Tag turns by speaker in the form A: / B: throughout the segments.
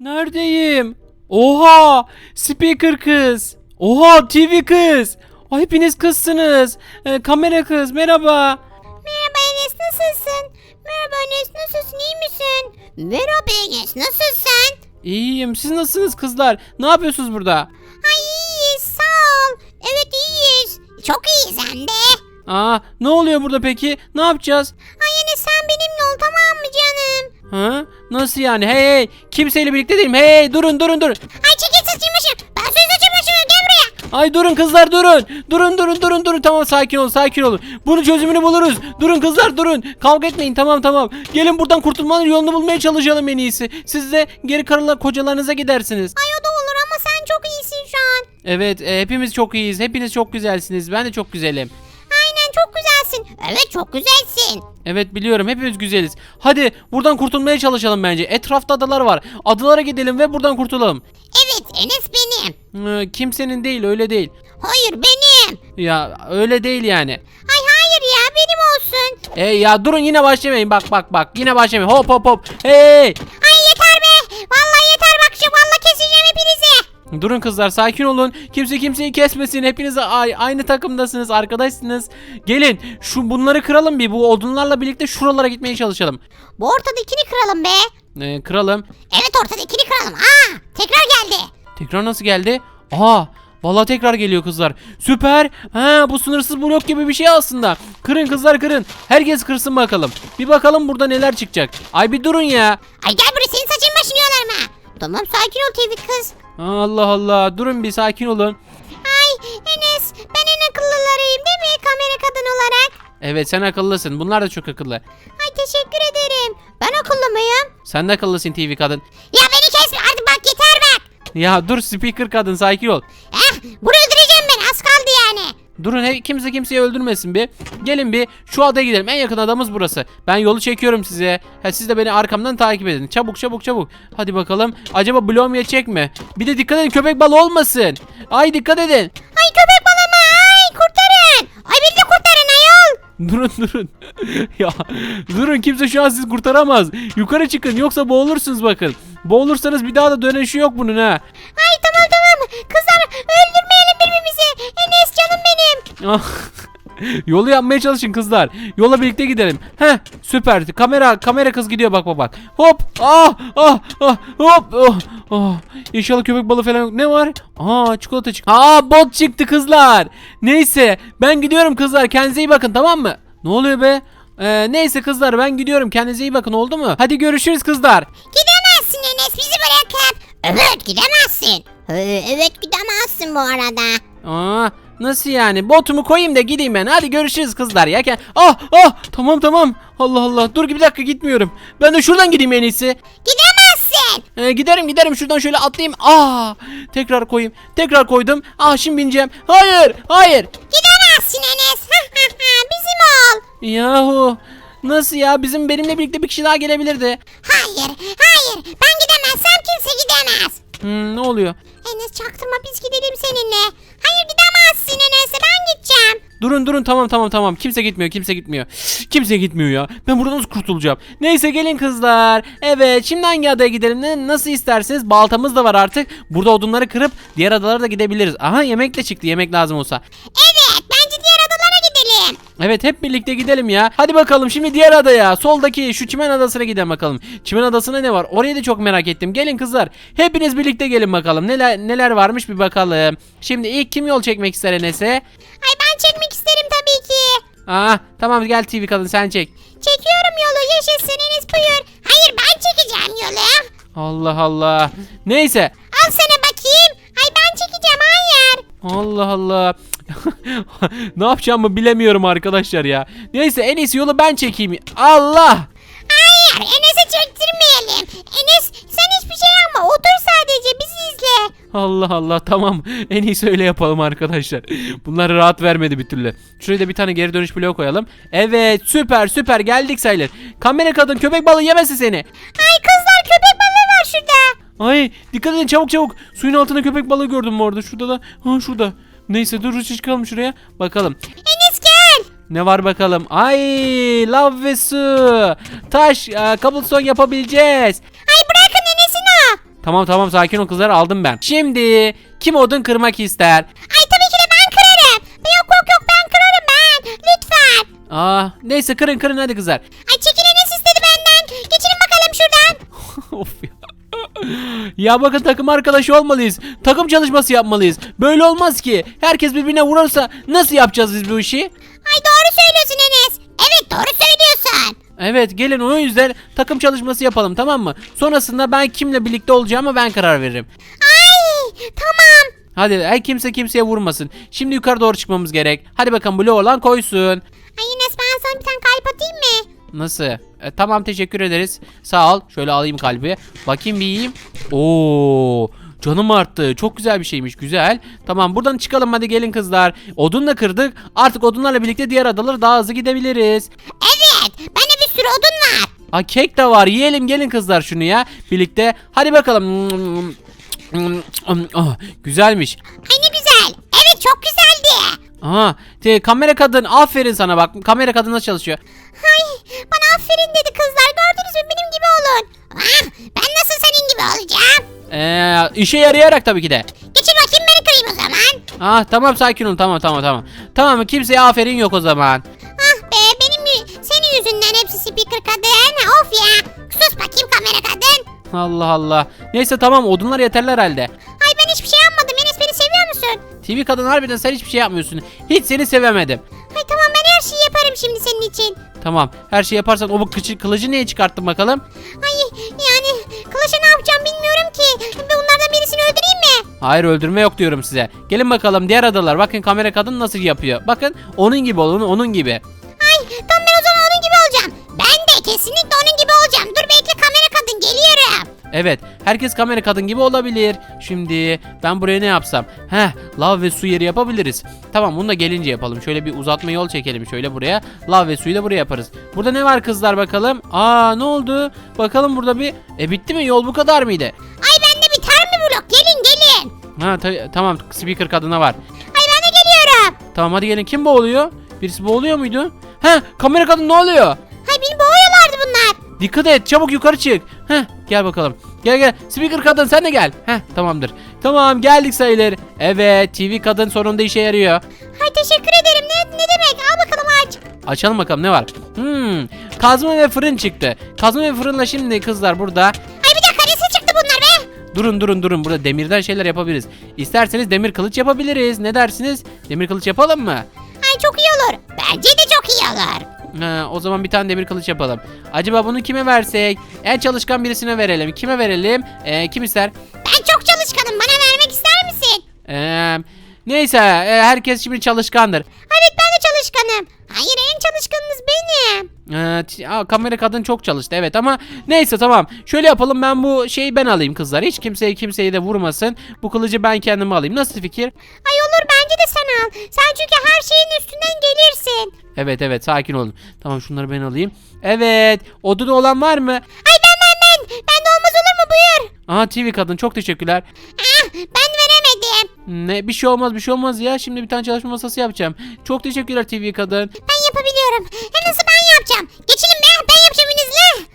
A: Neredeyim? Oha! Speaker kız. Oha TV kız. Ay, hepiniz kızsınız. Ee, kamera kız merhaba.
B: Merhaba Enes nasılsın? Merhaba Enes nasılsın iyi misin? Merhaba Enes nasılsın?
A: İyiyim. Siz nasılsınız kızlar? Ne yapıyorsunuz burada?
B: Ay iyiyiz sağ ol. Evet iyiyiz. Çok iyiyiz hem de.
A: Aa, ne oluyor burada peki? Ne yapacağız?
B: Ay Enes sen benimle ol tamam mı canım?
A: Ha? Nasıl yani? Hey hey! Kimseyle birlikte değilim. Hey hey! Durun durun durun.
B: Ay çekil saçın başım. Ben söz saçın başım gel buraya.
A: Ay durun kızlar durun. Durun durun durun durun. Tamam sakin olun sakin olun. Bunun çözümünü buluruz. Durun kızlar durun. Kavga etmeyin tamam tamam. Gelin buradan kurtulmanın yolunu bulmaya çalışalım en iyisi. Siz de geri karılar kocalarınıza gidersiniz.
B: Ay o da olur ama sen çok iyisin şu an.
A: Evet e, hepimiz çok iyiyiz. Hepiniz çok güzelsiniz. Ben de çok güzelim.
B: Aynen çok güzelsin. Evet çok güzelsin.
A: Evet biliyorum hepimiz güzeliz. Hadi buradan kurtulmaya çalışalım bence. Etrafta adalar var. Adalara gidelim ve buradan kurtulalım.
B: Evet Enes benim.
A: Ee, kimsenin değil öyle değil.
B: Hayır benim.
A: Ya öyle değil yani.
B: Ay hayır ya benim olsun.
A: E ya durun yine başlamayın. Bak bak bak. Yine başlamayın. Hop hop hop. Hey!
B: Ay yeter be. Vallahi yeter bak şu vallahi keseceğim hepinizi.
A: Durun kızlar sakin olun. Kimse kimseyi kesmesin. Hepiniz ay- aynı takımdasınız, arkadaşsınız. Gelin şu bunları kıralım bir. Bu odunlarla birlikte şuralara gitmeye çalışalım.
B: Bu ortadakini kıralım be.
A: Ee, kıralım.
B: Evet ortadakini kıralım. Aa tekrar geldi.
A: Tekrar nasıl geldi? Aa Vallahi tekrar geliyor kızlar. Süper. Ha bu sınırsız blok gibi bir şey aslında. Kırın kızlar kırın. Herkes kırsın bakalım. Bir bakalım burada neler çıkacak. Ay bir durun ya.
B: Ay gel buraya senin saçın başını yolarım ha. Tamam sakin ol Tevfik kız.
A: Allah Allah. Durun bir sakin olun.
B: Ay Enes ben en akıllılarıyım değil mi kamera kadın olarak?
A: Evet sen akıllısın. Bunlar da çok akıllı.
B: Ay teşekkür ederim. Ben akıllı mıyım?
A: Sen de akıllısın TV kadın.
B: Ya beni kesme artık bak yeter bak.
A: Ya dur speaker kadın sakin ol.
B: Eh bunu
A: Durun he, kimse kimseyi öldürmesin bir. Gelin bir şu adaya gidelim. En yakın adamız burası. Ben yolu çekiyorum size. Ha, siz de beni arkamdan takip edin. Çabuk çabuk çabuk. Hadi bakalım. Acaba bloğum yetecek mi? Bir de dikkat edin köpek balığı olmasın. Ay dikkat edin.
B: Ay köpek balığı mı? Ay kurtarın. Ay beni de kurtarın ayol.
A: Durun durun. ya durun kimse şu an sizi kurtaramaz. Yukarı çıkın yoksa boğulursunuz bakın. Boğulursanız bir daha da dönüşü yok bunun ha.
B: Ay tamam tamam. Kızlar
A: Yolu yapmaya çalışın kızlar. Yola birlikte gidelim. Heh süper. Kamera kamera kız gidiyor bak bak bak. Hop. Ah ah ah hop. Oh, oh. İnşallah köpek balığı falan yok. Ne var? Aa çikolata çıktı. Aa bot çıktı kızlar. Neyse ben gidiyorum kızlar. Kendinize iyi bakın tamam mı? Ne oluyor be? Ee, neyse kızlar ben gidiyorum. Kendinize iyi bakın oldu mu? Hadi görüşürüz kızlar.
B: Gidemezsin Enes bizi bırakıp. Evet gidemezsin. Ee, evet gidemezsin bu arada.
A: Aa, nasıl yani? Botumu koyayım da gideyim ben. Hadi görüşürüz kızlar ya. Ah ah tamam tamam. Allah Allah. Dur bir dakika gitmiyorum. Ben de şuradan gideyim en iyisi.
B: Gidemezsin.
A: Ee, giderim giderim şuradan şöyle atlayayım. Aa tekrar koyayım. Tekrar koydum. Ah şimdi bineceğim. Hayır hayır.
B: Gidemezsin Enes. Bizim ol.
A: Yahu nasıl ya? Bizim benimle birlikte bir kişi daha gelebilirdi.
B: Hayır, hayır. Ben gidemezsem kimse gidemez.
A: Hmm, ne oluyor?
B: Enes çaktırma biz gidelim seninle. Hayır gideceğim.
A: Durun durun tamam tamam tamam. Kimse gitmiyor kimse gitmiyor. Kimse gitmiyor ya. Ben buradan nasıl kurtulacağım? Neyse gelin kızlar. Evet şimdi hangi adaya gidelim? Ne, nasıl isterseniz baltamız da var artık. Burada odunları kırıp diğer adalara da gidebiliriz. Aha yemek de çıktı yemek lazım olsa.
B: Evet bence diğer adalara gidelim.
A: Evet hep birlikte gidelim ya. Hadi bakalım şimdi diğer adaya. Soldaki şu çimen adasına gidelim bakalım. Çimen adasına ne var? Orayı da çok merak ettim. Gelin kızlar. Hepiniz birlikte gelin bakalım. Neler neler varmış bir bakalım. Şimdi ilk kim yol çekmek ister Enes'e?
B: Ay ben çekmek.
A: Aa tamam gel TV kadın sen çek.
B: Çekiyorum yolu Enes buyur. Hayır ben çekeceğim yolu.
A: Allah Allah. Neyse.
B: Al sana bakayım. Ay ben çekeceğim hayır.
A: Allah Allah. ne yapacağımı bilemiyorum arkadaşlar ya. Neyse en iyisi yolu ben çekeyim. Allah.
B: Hayır Enes'e çektirmeyelim. Enes sen hiçbir şey yapma otur sadece bizi izle.
A: Allah Allah tamam. En iyisi öyle yapalım arkadaşlar. Bunlar rahat vermedi bir türlü. Şuraya da bir tane geri dönüş bloğu koyalım. Evet süper süper geldik sayılır. Kamera kadın köpek balığı yemesin seni.
B: Ay kızlar köpek balığı var şurada.
A: Ay dikkat edin çabuk çabuk. Suyun altında köpek balığı gördüm bu arada. Şurada da. Ha şurada. Neyse dur çıkalım şuraya. Bakalım.
B: Enes gel.
A: Ne var bakalım? Ay lav ve su. Taş, e, cobblestone yapabileceğiz.
B: Ay.
A: Tamam tamam sakin ol kızlar aldım ben. Şimdi kim odun kırmak ister?
B: Ay tabii ki de ben kırarım. Yok yok yok ben kırarım ben. Lütfen.
A: Aa, neyse kırın kırın hadi kızlar.
B: Ay çekil Enes istedi benden. Geçelim bakalım şuradan.
A: of ya. Ya bakın takım arkadaşı olmalıyız. Takım çalışması yapmalıyız. Böyle olmaz ki. Herkes birbirine vurursa nasıl yapacağız biz bu işi?
B: Ay doğru söylüyorsun Enes. Evet doğru söylüyorsun.
A: Evet gelin o yüzden takım çalışması yapalım tamam mı? Sonrasında ben kimle birlikte olacağıma ben karar veririm.
B: Ay tamam.
A: Hadi her kimse kimseye vurmasın. Şimdi yukarı doğru çıkmamız gerek. Hadi bakalım bloğu olan koysun.
B: Ay Enes ben sana bir tane kalp atayım mı?
A: Nasıl? E, tamam teşekkür ederiz. Sağ ol. Şöyle alayım kalbi. Bakayım bir yiyeyim. Oo, canım arttı. Çok güzel bir şeymiş. Güzel. Tamam buradan çıkalım hadi gelin kızlar. Odun da kırdık. Artık odunlarla birlikte diğer adalara daha hızlı gidebiliriz.
B: Evet. Bir sürü odun var.
A: Aa, kek de var. Yiyelim gelin kızlar şunu ya. Birlikte. Hadi bakalım. Ah, güzelmiş.
B: Ay ne güzel. Evet çok güzeldi.
A: Aha, te, kamera kadın aferin sana bak. Kamera kadın nasıl çalışıyor?
B: Ay bana aferin dedi kızlar. Gördünüz mü benim gibi olun. Ah, ben nasıl senin gibi olacağım?
A: Ee, işe yarayarak tabii ki de.
B: Geçin bakayım beni kırayım o zaman.
A: Ah tamam sakin ol tamam tamam tamam. Tamam kimseye aferin yok o zaman.
B: Yüzünden hepsi speaker kadın. Of ya. Sus bakayım kamera kadın.
A: Allah Allah. Neyse tamam odunlar yeterli herhalde.
B: Ay ben hiçbir şey yapmadım. Enes beni seviyor musun?
A: TV kadın harbiden sen hiçbir şey yapmıyorsun. Hiç seni sevemedim.
B: Ay tamam ben her şeyi yaparım şimdi senin için.
A: Tamam her şey yaparsan o bu kıçı, kılıcı niye çıkarttın bakalım?
B: Ay yani kılıça ne yapacağım bilmiyorum ki. Bunlardan birisini öldüreyim mi?
A: Hayır öldürme yok diyorum size. Gelin bakalım diğer adalar. Bakın kamera kadın nasıl yapıyor. Bakın onun gibi olun onun gibi.
B: Ay tam kesinlikle onun gibi olacağım. Dur bekle kamera kadın geliyorum.
A: Evet herkes kamera kadın gibi olabilir. Şimdi ben buraya ne yapsam? Heh lav ve su yeri yapabiliriz. Tamam bunu da gelince yapalım. Şöyle bir uzatma yol çekelim şöyle buraya. Lav ve suyu da buraya yaparız. Burada ne var kızlar bakalım? Aa ne oldu? Bakalım burada bir... E bitti mi yol bu kadar mıydı?
B: Ay bende biter mi blok? Gelin gelin.
A: Ha ta- tamam speaker kadına var.
B: Ay ben de geliyorum.
A: Tamam hadi gelin kim boğuluyor? Birisi boğuluyor muydu? He kamera kadın ne oluyor? Dikkat et çabuk yukarı çık. Heh gel bakalım. Gel gel. Speaker kadın sen de gel. Heh tamamdır. Tamam geldik sayılır. Evet TV kadın sonunda işe yarıyor.
B: Ay teşekkür ederim. Ne, ne demek? Al bakalım aç.
A: Açalım bakalım ne var. Hmm, kazma ve fırın çıktı. Kazma ve fırınla şimdi kızlar burada.
B: Ay bir dakika nasıl çıktı bunlar be?
A: Durun durun durun burada demirden şeyler yapabiliriz. İsterseniz demir kılıç yapabiliriz. Ne dersiniz? Demir kılıç yapalım mı?
B: Ay çok iyi olur. Bence de çok iyi olur.
A: Ha, o zaman bir tane demir kılıç yapalım. Acaba bunu kime versek? En çalışkan birisine verelim. Kime verelim? Ee, kim ister?
B: Ben çok çalışkanım. Bana vermek ister misin?
A: Ee, neyse e, herkes şimdi çalışkandır.
B: Evet ben de çalışkanım. Hayır en çalışkanınız benim.
A: Ee, t- aa, kamera kadın çok çalıştı evet ama neyse tamam. Şöyle yapalım ben bu şeyi ben alayım kızlar. Hiç kimseye kimseyi de vurmasın. Bu kılıcı ben kendime alayım. Nasıl fikir?
B: Ay olur bence de sen al. Sen çünkü her şeyin üstünden gelirsin.
A: Evet evet sakin olun. Tamam şunları ben alayım. Evet. Odada olan var mı?
B: Ay ben ben ben. Ben de olmaz olur mu buyur.
A: Aha TV kadın çok teşekkürler.
B: Ah ben veremedim.
A: Ne bir şey olmaz bir şey olmaz ya. Şimdi bir tane çalışma masası yapacağım. Çok teşekkürler TV kadın.
B: Ben yapabiliyorum. Hem nasıl ben yapacağım. Geçelim be ben yapacağım izle.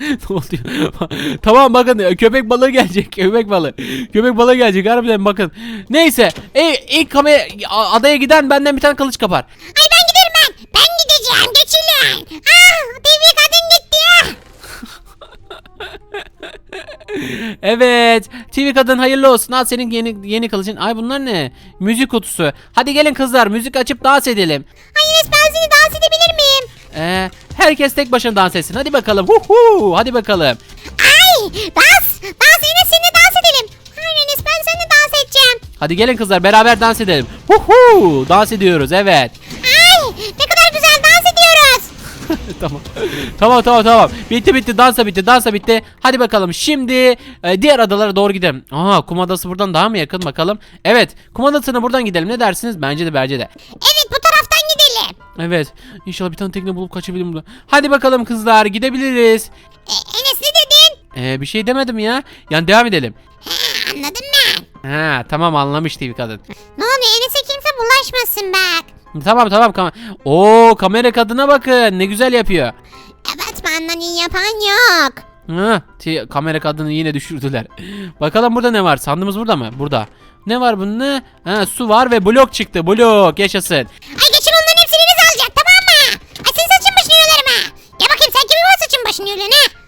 A: ne oluyor? tamam bakın köpek balığı gelecek. Köpek balığı. Köpek balığı gelecek harbiden bakın. Neyse. E, ilk kamera adaya giden benden bir tane kılıç kapar.
B: Ay ben giderim ben. Ben gideceğim geçilin. Ah TV kadın gitti ya.
A: Evet. TV kadın hayırlı olsun. Al senin yeni yeni kılıcın. Ay bunlar ne? Müzik kutusu. Hadi gelin kızlar müzik açıp dans edelim.
B: Ay Enes
A: Ee, herkes tek başına dans etsin. Hadi bakalım. Huhu. Hadi bakalım.
B: Ay dans. Dans Enes seninle dans edelim. Hayır Enes ben seninle dans edeceğim.
A: Hadi gelin kızlar beraber dans edelim. Huhu. Dans ediyoruz evet.
B: Ay ne kadar güzel dans ediyoruz.
A: tamam. tamam tamam tamam. Bitti bitti dansa bitti dansa bitti. Hadi bakalım şimdi e, diğer adalara doğru gidelim. Aa kum adası buradan daha mı yakın bakalım. Evet kum adasına buradan gidelim ne dersiniz? Bence de bence de.
B: Evet bu.
A: Evet inşallah bir tane tekne bulup kaçabilirim burada. Hadi bakalım kızlar gidebiliriz.
B: E, Enes ne dedin?
A: Ee, bir şey demedim ya. Yani devam edelim.
B: He anladım ben.
A: Ha tamam anlamış TV kadın.
B: Ne oluyor Enes'e kimse bulaşmasın bak.
A: Tamam tamam kam Oo kamera kadına bakın ne güzel yapıyor.
B: Evet benden iyi yapan yok.
A: Ti- kamera kadını yine düşürdüler. Bakalım burada ne var? Sandığımız burada mı? Burada. Ne var bunun? Ha, su var ve blok çıktı. Blok yaşasın.
B: Ay geçin onların hepsini Enes alacak tamam mı? Ay senin saçın başını yolarım ha. Kimin var saçın başını ha?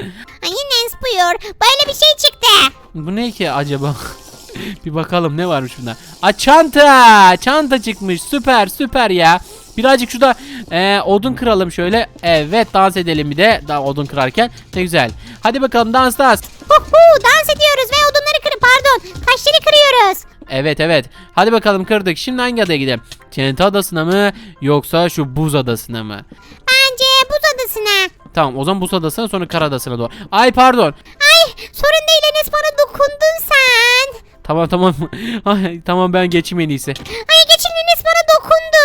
B: Ay Enes buyur. Böyle bir şey çıktı.
A: Bu ne ki acaba? bir bakalım ne varmış bunda. A çanta! Çanta çıkmış. Süper süper ya. Birazcık şurada e, odun kıralım şöyle. Evet dans edelim bir de. Daha odun kırarken. Ne güzel. Hadi bakalım dans dans.
B: Huhu dans ediyoruz ve odunları kırıp pardon taşları kırıyoruz.
A: Evet evet. Hadi bakalım kırdık. Şimdi hangi adaya gidelim? TNT adasına mı yoksa şu buz adasına mı?
B: Buz adasına.
A: Tamam o zaman buz adasına sonra kar adasına doğru. Ay pardon.
B: Ay sorun değil Enes bana dokundun sen.
A: Tamam tamam. Ay, tamam ben geçeyim en iyisi.
B: Ay geçin Enes bana dokundu.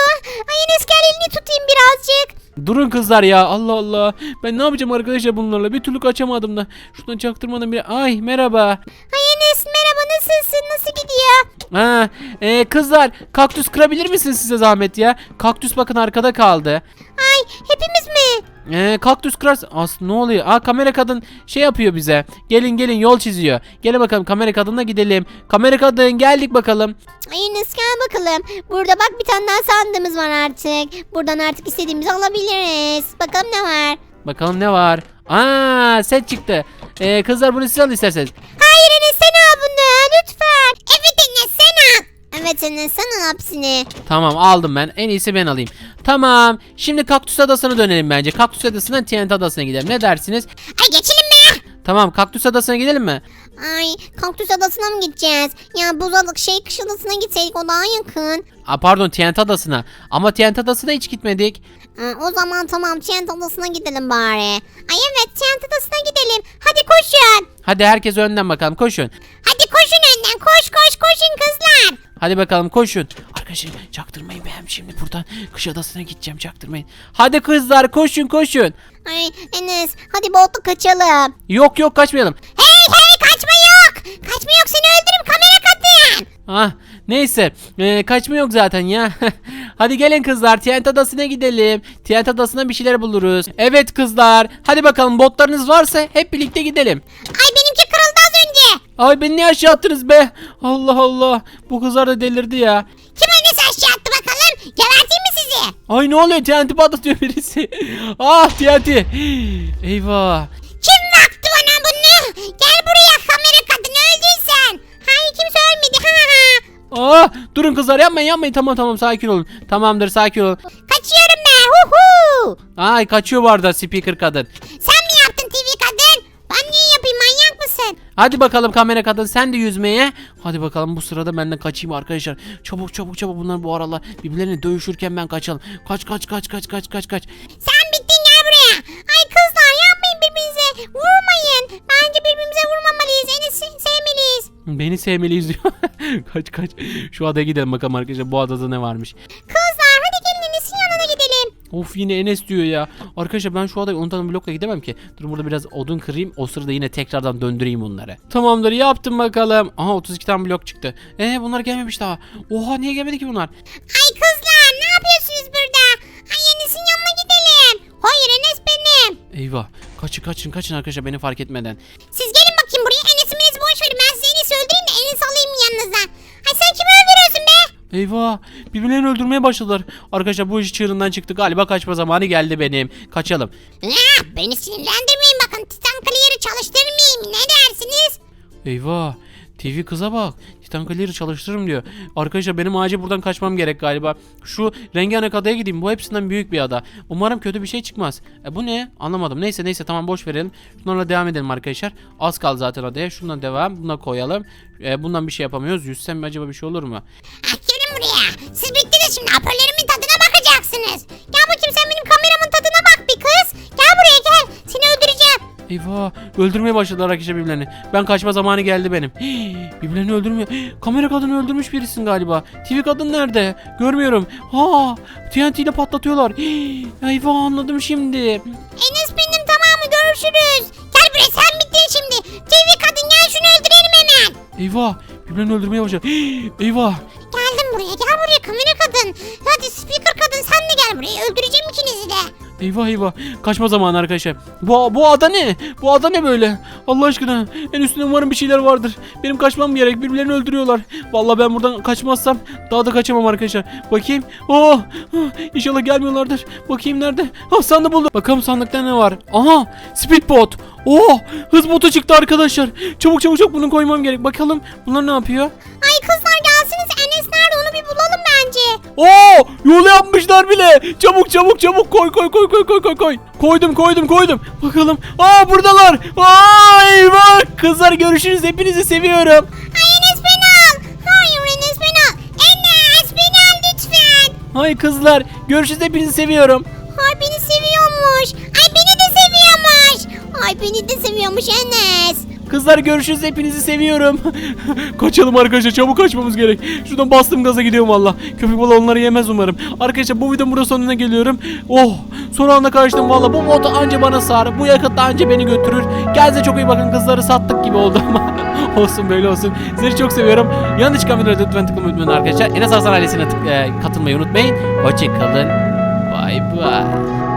B: Ay Enes gel elini tutayım birazcık.
A: Durun kızlar ya Allah Allah. Ben ne yapacağım arkadaşlar bunlarla? Bir türlü kaçamadım da. Şuradan çaktırmadan bir... Ay merhaba.
B: Ay Enes merhaba nasılsın nasıl gidiyor?
A: Ha, e, kızlar kaktüs kırabilir misiniz size zahmet ya? Kaktüs bakın arkada kaldı.
B: Ay hepimiz mi?
A: E, kaktüs kırarsın. As ne oluyor? Aa kamera kadın şey yapıyor bize. Gelin gelin yol çiziyor. Gelin bakalım kamera kadınla gidelim. Kamera kadın geldik bakalım.
B: Ay Enes gel bakalım. Burada bak bir tane daha sandığımız var artık. Buradan artık istediğimizi alabiliriz. Bakalım ne var?
A: Bakalım ne var? Aa set çıktı. E, kızlar bunu siz alın isterseniz.
B: Hayır Enes sen al bunu lütfen. Evet Enes sen al. Evet Enes sen al hepsini.
A: Tamam aldım ben. En iyisi ben alayım. Tamam. Şimdi kaktüs adasına dönelim bence. Kaktüs adasından TNT adasına gidelim. Ne dersiniz?
B: Ay be.
A: Tamam kaktüs adasına gidelim mi?
B: Ay kaktüs adasına mı gideceğiz? Ya buz şey kış adasına gitseydik o daha yakın.
A: Aa, pardon TNT adasına. Ama TNT adasına hiç gitmedik.
B: Aa, o zaman tamam Çent adasına gidelim bari. Ay evet Çent adasına gidelim. Hadi koşun.
A: Hadi herkes önden bakalım koşun.
B: Hadi koşun önden koş koş koşun kızlar.
A: Hadi bakalım koşun. Arkadaşlar çaktırmayın ben şimdi buradan kış adasına gideceğim çaktırmayın. Hadi kızlar koşun koşun.
B: Ay Enes hadi botla kaçalım.
A: Yok yok kaçmayalım.
B: Hey hey kaçma yok. Kaçma yok seni öldürürüm kamera katlayan.
A: Ah neyse ee, kaçma yok zaten ya. hadi gelin kızlar TNT adasına gidelim. TNT adasına bir şeyler buluruz. Evet kızlar hadi bakalım botlarınız varsa hep birlikte gidelim.
B: Ay
A: Ay beni niye aşağı attınız be? Allah Allah bu kızlar da delirdi ya.
B: Kim Enes aşağı attı bakalım. Geberteyim mi sizi?
A: Ay ne oluyor TNT patlatıyor birisi. ah TNT. Eyvah.
B: Kim baktı bana bunu? Gel buraya kamera kadın öldüysen. Hayır kimse ölmedi. Ha ha.
A: Ah durun kızlar yapmayın yapmayın tamam tamam sakin olun. Tamamdır sakin olun.
B: Kaçıyorum ben. Huhu.
A: Ay kaçıyor bu arada speaker kadın.
B: Sen mi yaptın TV kadın? Ben niye yapayım manyak mısın?
A: Hadi bakalım kamera kadın sen de yüzmeye. Hadi bakalım bu sırada ben de kaçayım arkadaşlar. Çabuk çabuk çabuk bunlar bu aralar birbirlerine dövüşürken ben kaçalım. Kaç kaç kaç kaç kaç kaç kaç.
B: Sen bittin gel buraya. Ay kızlar yapmayın birbirinize. Vurmayın. Bence birbirimize vurmamalıyız. Enes'i sevmeliyiz.
A: Beni sevmeliyiz diyor. kaç kaç. Şu adaya gidelim bakalım arkadaşlar bu adada ne varmış.
B: Kızlar hadi gelin Enes'in yanına gidelim.
A: Of yine Enes diyor ya. Arkadaşlar ben şu adayı unutan blokla gidemem ki. Dur burada biraz odun kırayım. O sırada yine tekrardan döndüreyim onları. Tamamdır yaptım bakalım. Aha 32 tane blok çıktı. Ee bunlar gelmemiş daha. Oha niye gelmedi ki bunlar?
B: Ay kızlar ne yapıyorsunuz burada? Ay Enes'in yanına gidelim. Hayır Enes benim.
A: Eyvah. Kaçın kaçın kaçın arkadaşlar beni fark etmeden.
B: Siz gelin bakayım buraya Enes'i Enes'i boş verin. Ben size Enes'i öldüreyim de Enes'i alayım yanınıza. Ay sen kimi öldürüyorsun be?
A: Eyvah. Birbirlerini öldürmeye başladılar. Arkadaşlar bu iş çığırından çıktı. Galiba kaçma zamanı geldi benim. Kaçalım.
B: Ya, beni sinirlendirmeyin bakın. Titan Clear'ı çalıştırmayayım. Ne dersiniz?
A: Eyvah. TV kıza bak. Titan Clear'ı çalıştırırım diyor. Arkadaşlar benim acil buradan kaçmam gerek galiba. Şu rengarenk adaya gideyim. Bu hepsinden büyük bir ada. Umarım kötü bir şey çıkmaz. E bu ne? Anlamadım. Neyse neyse tamam boş verelim. Bunlarla devam edelim arkadaşlar. Az kaldı zaten adaya. Şundan devam. Buna koyalım. E, bundan bir şey yapamıyoruz. Yüzsem acaba bir şey olur mu?
B: Gelin buraya. Siz bittiniz şimdi. Hoparlörümün tadına bakacaksınız. Gel bakayım sen benim kameramın tadına bak bir kız. Gel.
A: Eyvah öldürmeye başladılar arkadaşlar birbirlerini. Ben kaçma zamanı geldi benim. Hii, birbirlerini öldürmüyor. Kamera kadını öldürmüş birisin galiba. TV kadın nerede? Görmüyorum. Ha TNT ile patlatıyorlar. Hii, eyvah anladım şimdi.
B: Enes benim tamam mı? Görüşürüz. Gel buraya sen bittin şimdi. TV kadın gel şunu öldürelim hemen.
A: Eyvah birbirlerini öldürmeye başladı. Hii, eyvah.
B: Geldim buraya gel buraya kamera kadın. Hadi speaker kadın sen de gel buraya öldüreceğim ikinizi de.
A: Eyvah eyvah. Kaçma zamanı arkadaşlar. Bu, bu ada ne? Bu ada ne böyle? Allah aşkına. En üstünde umarım bir şeyler vardır. Benim kaçmam gerek. Birbirlerini öldürüyorlar. Vallahi ben buradan kaçmazsam daha da kaçamam arkadaşlar. Bakayım. Oh! ah, İnşallah gelmiyorlardır. Bakayım nerede? Ha sandık buldum. Bakalım sandıkta ne var? Aha! Speedbot. Oh! Hız botu çıktı arkadaşlar. Çabuk çabuk çabuk bunu koymam gerek. Bakalım bunlar ne yapıyor?
B: Ay kızlar
A: Oo! Yol yapmışlar bile. Çabuk çabuk çabuk koy koy koy koy koy koy koy. Koydum koydum koydum. Bakalım. Aa buradalar. Ay bak kızlar görüşürüz. Hepinizi seviyorum.
B: Ay Enes beni al. Hayır Enes beni al. Enes beni al lütfen.
A: Hay kızlar görüşürüz. Hepinizi seviyorum.
B: Ay beni seviyormuş. Ay beni de seviyormuş. Ay beni de seviyormuş Enes.
A: Kızlar görüşürüz. Hepinizi seviyorum. Kaçalım arkadaşlar. Çabuk kaçmamız gerek. Şuradan bastım gaza gidiyorum valla. Köpek balığı onları yemez umarım. Arkadaşlar bu videonun burada sonuna geliyorum. Oh son anda kaçtım valla. Bu moto anca bana sar. Bu yakıt da anca beni götürür. Kendinize çok iyi bakın. Kızları sattık gibi oldu ama. olsun böyle olsun. Sizleri çok seviyorum. Yanında çıkan videoları lütfen tıklamayı unutmayın arkadaşlar. Enes Arslan ailesine tık- e, katılmayı unutmayın. Hoşçakalın. Bay bay.